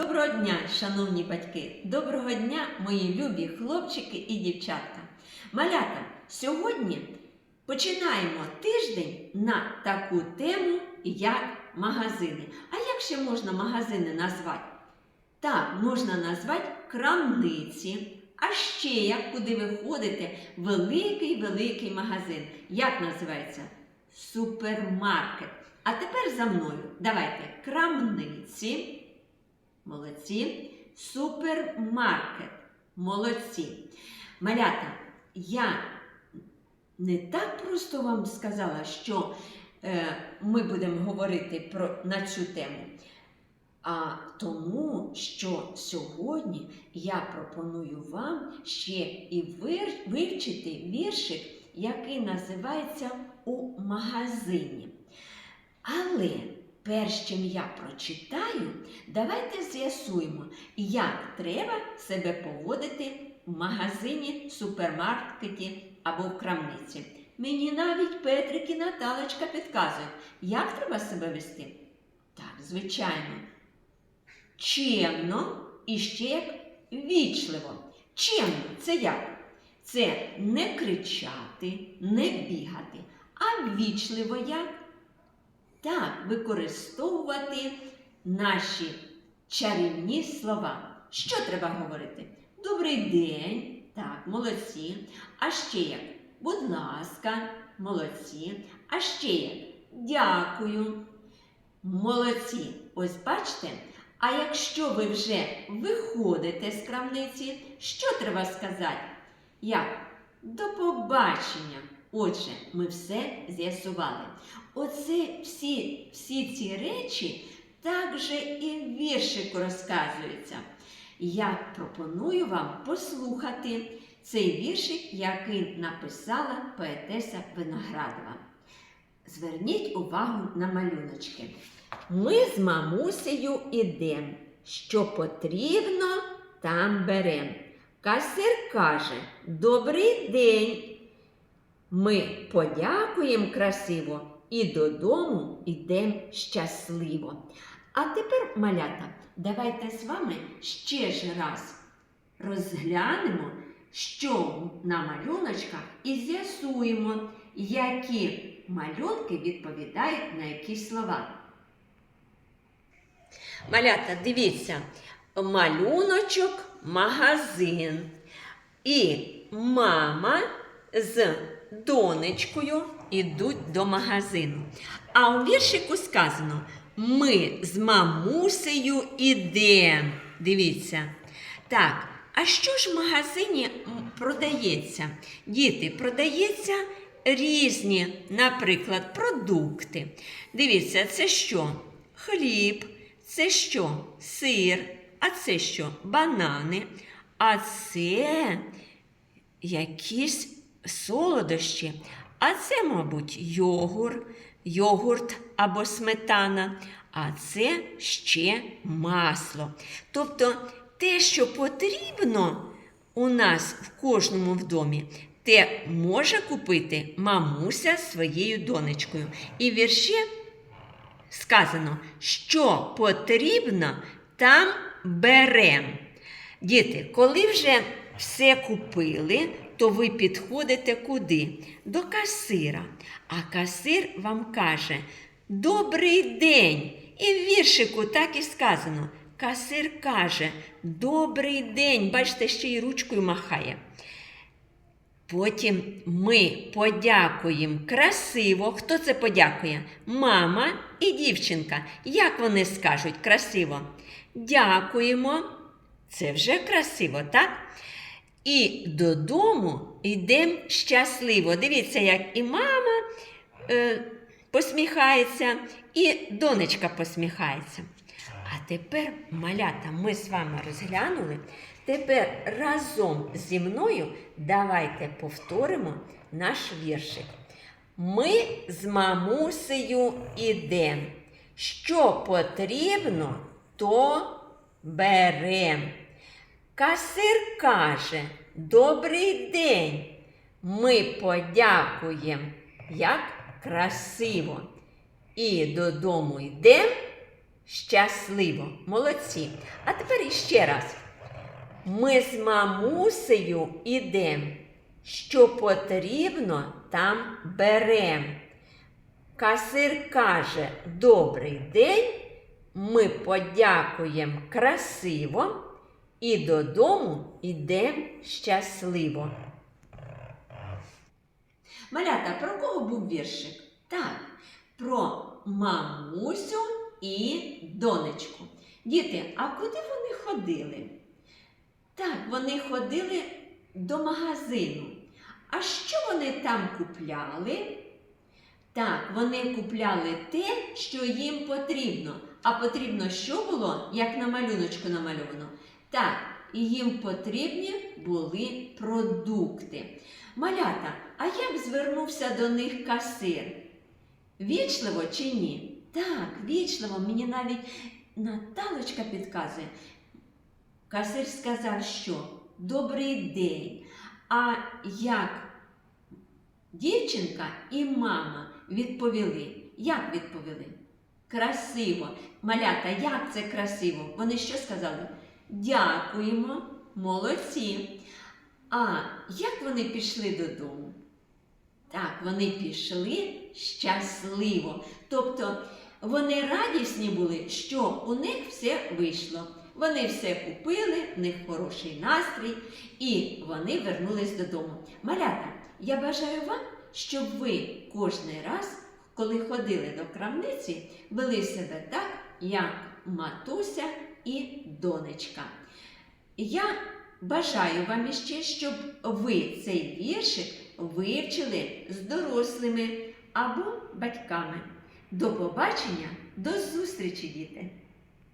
Доброго дня, шановні батьки! Доброго дня, мої любі хлопчики і дівчатка! Малята, сьогодні починаємо тиждень на таку тему, як магазини. А як ще можна магазини назвати? Так, можна назвати крамниці. А ще як куди ви ходите, великий-великий магазин. Як називається? Супермаркет. А тепер за мною. Давайте крамниці. Молодці. Супермаркет. Молодці. Малята, я не так просто вам сказала, що е, ми будемо говорити про, на цю тему. А тому, що сьогодні я пропоную вам ще і вивчити віршик, який називається У магазині. Але перш чим я прочитаю, давайте з'ясуємо, як треба себе поводити в магазині, супермаркеті або в крамниці. Мені навіть Петрик і Наталочка підказують, як треба себе вести. Так, звичайно, чемно і ще як вічливо. Чемно це як? Це не кричати, не бігати, а вічливо як? Так, використовувати наші чарівні слова. Що треба говорити? Добрий день, так, молодці. А ще як? Будь ласка, молодці. А ще як? Дякую. Молодці. Ось бачите. А якщо ви вже виходите з крамниці, що треба сказати? Як? До побачення. Отже, ми все з'ясували. Оце всі, всі ці речі також і в віршику розказуються. Я пропоную вам послухати цей віршик, який написала поетеса Виноградова. Зверніть увагу на малюночки. Ми з мамусею ідем. Що потрібно, там берем. Касир каже: Добрий день. Ми подякуємо красиво і додому йдемо щасливо. А тепер, малята, давайте з вами ще ж раз розглянемо, що на малюночках, і з'ясуємо, які малюнки відповідають на які слова. Малята, дивіться, малюночок, магазин. І мама з донечкою йдуть до магазину. А у віршику сказано: ми з мамусею ідемо. Дивіться. Так, а що ж в магазині продається? Діти, продається різні, наприклад, продукти. Дивіться, це що? Хліб, це що? Сир, а це що? Банани. А це якісь солодощі. А це, мабуть, йогурт, йогурт або сметана, а це ще масло. Тобто те, що потрібно у нас в кожному в домі, те може купити мамуся своєю донечкою. І в вірші сказано, що потрібно, там берем. Діти, коли вже все купили, то ви підходите куди? До касира. А касир вам каже: Добрий день! І в віршику так і сказано. Касир каже: Добрий день! Бачите, ще й ручкою махає. Потім ми подякуємо красиво. Хто це подякує? Мама і дівчинка. Як вони скажуть красиво? Дякуємо. Це вже красиво, так? І додому йдемо щасливо. Дивіться, як і мама е, посміхається, і донечка посміхається. А тепер, малята, ми з вами розглянули. Тепер разом зі мною давайте повторимо наш віршик. Ми з мамусею ідем. Що потрібно, то берем. Касир каже: Добрий день. Ми подякуємо, як красиво. І додому йдемо щасливо. Молодці. А тепер іще раз. Ми з мамусею ідем. Що потрібно, там берем. Касир каже Добрий день. Ми подякуємо красиво і додому йдемо щасливо. Малята, про кого був віршик? Так, про мамусю і донечку. Діти, а куди вони ходили? Так, вони ходили до магазину. А що вони там купляли? Так, вони купляли те, що їм потрібно. А потрібно що було, як на малюночку намальовано? Так, їм потрібні були продукти. Малята, а як звернувся до них касир? Вічливо чи ні? Так, вічливо, мені навіть Наталочка підказує. Касир сказав, що добрий день. А як дівчинка і мама відповіли? Як відповіли? Красиво. Малята, як це красиво? Вони що сказали? Дякуємо, молодці. А як вони пішли додому? Так, вони пішли щасливо. Тобто вони радісні були, що у них все вийшло. Вони все купили, в них хороший настрій, і вони вернулись додому. Малята, я бажаю вам, щоб ви кожен раз, коли ходили до крамниці, вели себе так, як матуся і донечка. Я бажаю вам іще, щоб ви цей віршик вивчили з дорослими або батьками. До побачення, до зустрічі, діти!